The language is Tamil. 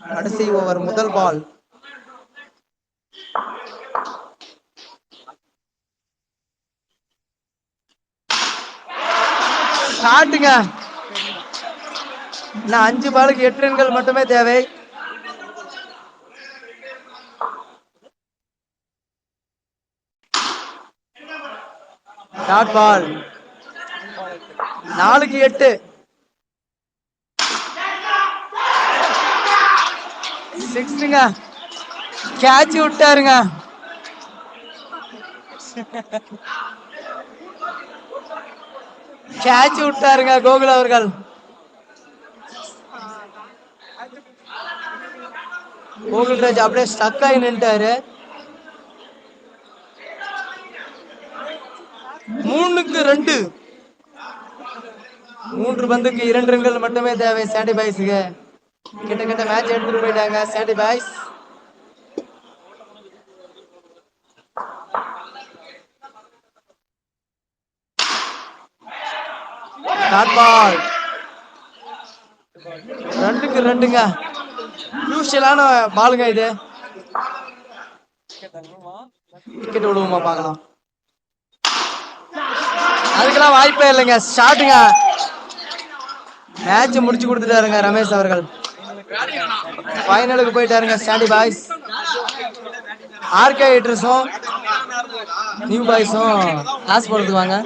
கடைசி ஓவர் முதல் பால். காட்டுங்க. இன்னும் அஞ்சு பாலுக்கு எட்டு ரன்கள் மட்டுமே தேவை. டாட் பால் நாலுக்கு எட்டு. சிக்ஸ்டுங்க. கேட்ச் விட்டாருங்க. கேட்ச் விட்டாருங்க கோகுல் அவர்கள். கோகுல் ராஜ் அப்படியே ஸ்டக் ஆகி நின்ட்டாரு மூணுக்கு ரெண்டு. மூன்று பந்துக்கு இரண்டு ரன்கள் மட்டுமே தேவை. சாண்டி பாய்ஸுக்கு கிட்ட கிட்ட மேட்ச் எடுத்துட்டு போயிட்டாங்க. சாண்டி பாய்ஸ் பால் ரெண்டுக்கு ரெண்டுங்க. யூஷியலான பாலுங்க இது. விக்கெட் விடுவோமா பார்க்கலாம். அதுக்கெல்லாம் வாய்ப்பே இல்லைங்க. ஸ்டார்ட்டுங்க மேட்ச் முடிச்சு கொடுத்துட்டாருங்க ரமேஷ் அவர்கள். ஃபைனலுக்கு போயிட்டாருங்க. ஸ்டாண்டி பாய்ஸ் ஆர்கே ஹைட்ரஸும் நியூ பாய்ஸும் காசு போடுறது வாங்க.